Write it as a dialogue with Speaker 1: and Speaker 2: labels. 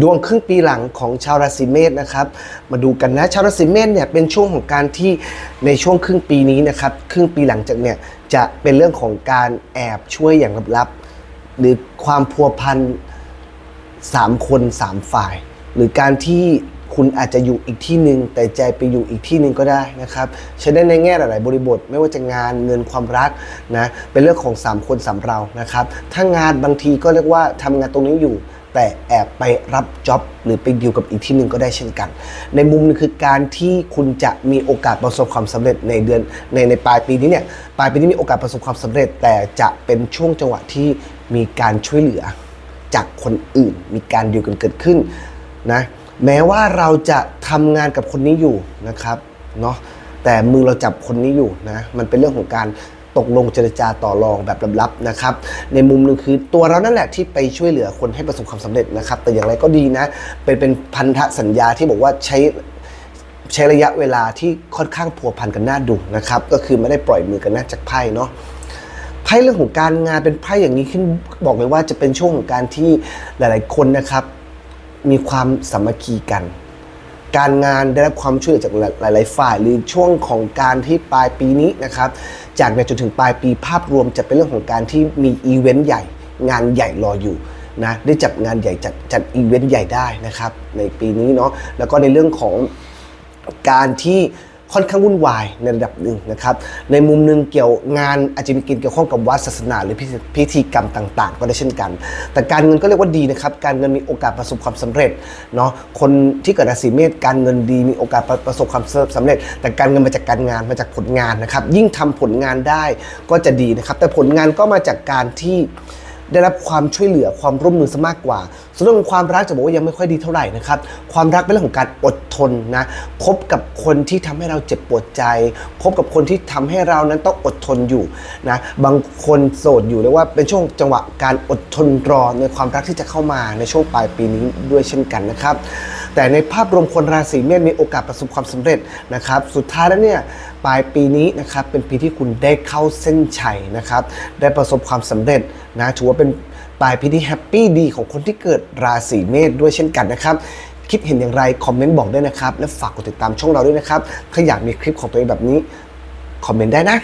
Speaker 1: ดวงครึ่งปีหลังของชาวราศีเมษนะครับ มาดูกันนะชาวราศีเมษเนี่ยเป็นช่วงของการที่ในช่วงครึ่งปีนี้นะครับครึ่งปีหลังจากเนี่ยจะเป็นเรื่องของการแอบช่วยอย่างลับๆหรือความพัวพันสามคนสามฝ่าย หรือการที่คุณอาจจะอยู่อีกที่หนึ่งแต่ใจไปอยู่อีกที่หนึ่งก็ได้นะครับใช้ได้ในแง่หลาย ๆ บริบท ไม่ว่าจะงานเงินความรักนะเป็นเรื่องของสามคนสามเรานะครับถ้างานบางทีก็เรียกว่าทำงานตรงนี้อยู่ แต่แอบไปรับจ็อบหรือไปดีลกับอีกที่หนึ่งก็ได้เช่นกัน ในมุมนึงคือการที่คุณจะมีโอกาสประสบความสำเร็จในเดือนในในปลายปีนี้เนี่ยปลายปีนี้มีโอกาสประสบความสำเร็จ แต่จะเป็นช่วงจังหวะที่มีการช่วยเหลือจากคนอื่น มีการดีลกันเกิดขึ้นนะแม้ว่าเราจะทำงานกับคนนี้อยู่นะครับเนาะแต่มือเราจับคนนี้อยู่นะมันเป็นเรื่องของการ ตกลงเจรจาต่อรองแบบลับๆนะครับ ในมุมหนึ่งคือตัวเรานั่นแหละที่ไปช่วยเหลือคนให้ประสบความสำเร็จนะครับ แต่อย่างไรก็ดีนะ เป็นเป็นพันธสัญญาที่บอกว่าใช้ใช้ระยะเวลาที่ค่อนข้างพัวพันกันน่าดูนะครับ ก็คือไม่ได้ปล่อยมือกันนะจากไพ่เนาะไพ่เรื่องของการงานเป็นไพ่อย่างนี้ขึ้นบอกเลยว่าจะเป็นช่วงของการที่หลาย ๆ คนนะครับ มีความสามัคคีกัน การงานได้รับความช่วยเหลือจากหลาย ๆ ฝ่าย หรือช่วงของการที่ปลายปีนี้นะครับ จากเนี้ยจนถึงปลายปีภาพรวมจะเป็นเรื่องของการที่มีอีเวนต์ใหญ่ งานใหญ่รออยู่นะได้จัดงานใหญ่จัดจัดอีเวนต์ใหญ่ได้นะครับ ในปีนี้เนาะแล้วก็ในเรื่องของการที่ ค่อนข้างวุ่นวายในระดับหนึ่งนะครับ ในมุมหนึ่งเกี่ยวงานอาจจะมีเกี่ยวข้องกับวัดศาสนา หรือพิธีพิธีกรรมต่าง ๆ ก็ได้เช่นกัน แต่การเงินก็เรียกว่าดีนะครับ การเงินมีโอกาสประสบความสำเร็จเนาะ คนที่เกิดราศีเมษการเงินดีมีโอกาสประประสบความสำเร็จ แต่การเงินมาจากการงานมาจากผลงานนะครับ ยิ่งทำผลงานได้ก็จะดีนะครับ แต่ผลงานก็มาจากการที่ ได้รับความช่วยเหลือความร่วมมือซะมากกว่า ส่วนเรื่องของความรักจะบอกว่ายังไม่ค่อยดีเท่าไหร่นะครับ ความรักเป็นเรื่องของการอดทนนะ คบกับคนที่ทำให้เราเจ็บปวดใจ คบกับคนที่ทำให้เรานั้นต้องอดทนอยู่นะ บางคนโสดอยู่เรียกว่าเป็นช่วงจังหวะการอดทนรอในความรักที่จะเข้ามาในช่วงปลายปีนี้ด้วยเช่นกันนะครับ แต่ในภาพรวมคนราศีเมษมีโอกาสประสบความสำเร็จนะครับ สุดท้ายแล้วเนี่ยปลายปีนี้นะครับเป็นปีที่คุณได้เข้าเส้นชัยนะครับ ได้ประสบความสำเร็จนะถือว่าเป็นปลายปีที่แฮปปี้ดีของคนที่เกิดราศีเมษด้วยเช่นกันนะครับ คิดเห็นอย่างไร คอมเมนต์บอกด้วยนะครับ และฝากกดติดตามช่องเราด้วยนะครับ ถ้าอยากมีคลิปของตัวเองแบบนี้ คอมเมนต์ได้นะ